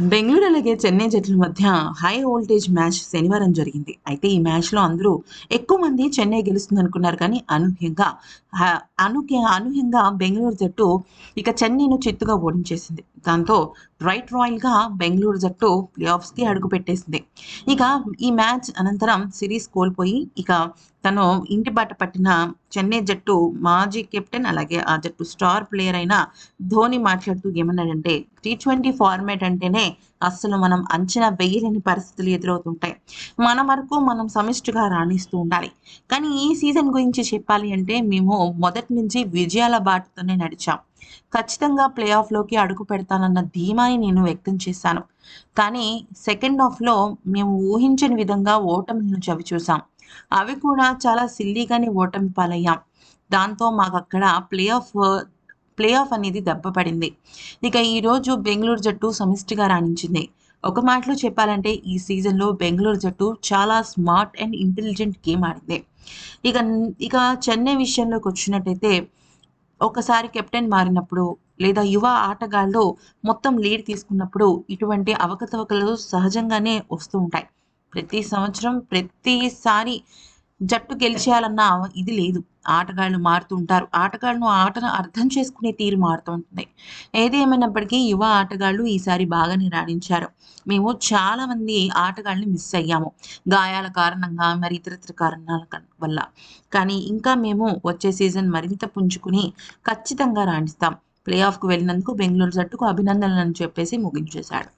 బెంగళూరు అలాగే చెన్నై జట్ల మధ్య హై వోల్టేజ్ మ్యాచ్ శనివారం జరిగింది. అయితే ఈ మ్యాచ్లో అందరూ ఎక్కువ మంది చెన్నై గెలుస్తుంది అనుకున్నారు కానీ అనూహ్యంగా అనూహ్య అనూహ్యంగా బెంగళూరు జట్టు ఇక చెన్నైను చిత్తుగా ఓడించేసింది. దాంతో రైట్ రాయల్గా బెంగళూరు జట్టు ప్లే ఆఫ్స్కి అడుగు పెట్టేసింది ఇక ఈ మ్యాచ్ అనంతరం సిరీస్ కోల్పోయి ఇక తను ఇంటి బాట పట్టిన చెన్నై జట్టు మాజీ కెప్టెన్ అలాగే ఆ జట్టు స్టార్ ప్లేయర్ అయిన ధోని మాట్లాడుతూ ఏమన్నాడంటే టీ ట్వంటీ ఫార్మాట్ అంటేనే అస్సలు మనం అంచనా వేయలేని పరిస్థితులు ఎదురవుతుంటాయి. మన వరకు మనం సమిష్టిగా రాణిస్తూ ఉండాలి. కానీ ఈ సీజన్ గురించి చెప్పాలి అంటే మేము మొదటి నుంచి విజయాల బాటతోనే నడిచాం. ఖచ్చితంగా ప్లే ఆఫ్లోకి అడుగు పెడతానన్న ధీమాని నేను వ్యక్తం చేశాను. కానీ సెకండ్ హాఫ్లో మేము ఊహించని విధంగా ఓటమిలను చవి చూసాం అవి కూడా చాలా సిల్లీగానే ఓటమి పాలయ్యాం. దాంతో మాకు అక్కడ ప్లే ఆఫ్ ప్లే ఆఫ్ అనేది దెబ్బపడింది ఇక ఈరోజు బెంగళూరు జట్టు సమిష్టిగా రాణించింది. ఒక మాటలో చెప్పాలంటే ఈ సీజన్లో బెంగళూరు జట్టు చాలా స్మార్ట్ అండ్ ఇంటెలిజెంట్ గేమ్ ఆడింది. ఇక ఇక చెన్నై విషయంలోకి వచ్చినట్టయితే ఒకసారి కెప్టెన్ మారినప్పుడు లేదా యువ ఆటగాళ్ళు మొత్తం లీడ్ తీసుకున్నప్పుడు ఇటువంటి అవకతవకలు సహజంగానే వస్తూ ఉంటాయి. ప్రతి సంవత్సరం ప్రతిసారి జట్టు గెలిచేయాలన్న ఇది లేదు. ఆటగాళ్ళు మారుతూ ఉంటారు. ఆటగాళ్ళను ఆటను అర్థం చేసుకునే తీరు మారుతూ ఉంటుంది ఏది యువ ఆటగాళ్ళు ఈసారి బాగానే రాణించారు. మేము చాలా మంది ఆటగాళ్ళని మిస్ అయ్యాము. గాయాల కారణంగా మరి ఇతరత్ర కారణాల వల్ల. కానీ ఇంకా మేము వచ్చే సీజన్ మరింత పుంజుకుని ఖచ్చితంగా రాణిస్తాం. ప్లే ఆఫ్కు వెళ్ళినందుకు బెంగళూరు జట్టుకు అభినందనలు అని చెప్పేసి ముగించేశాడు.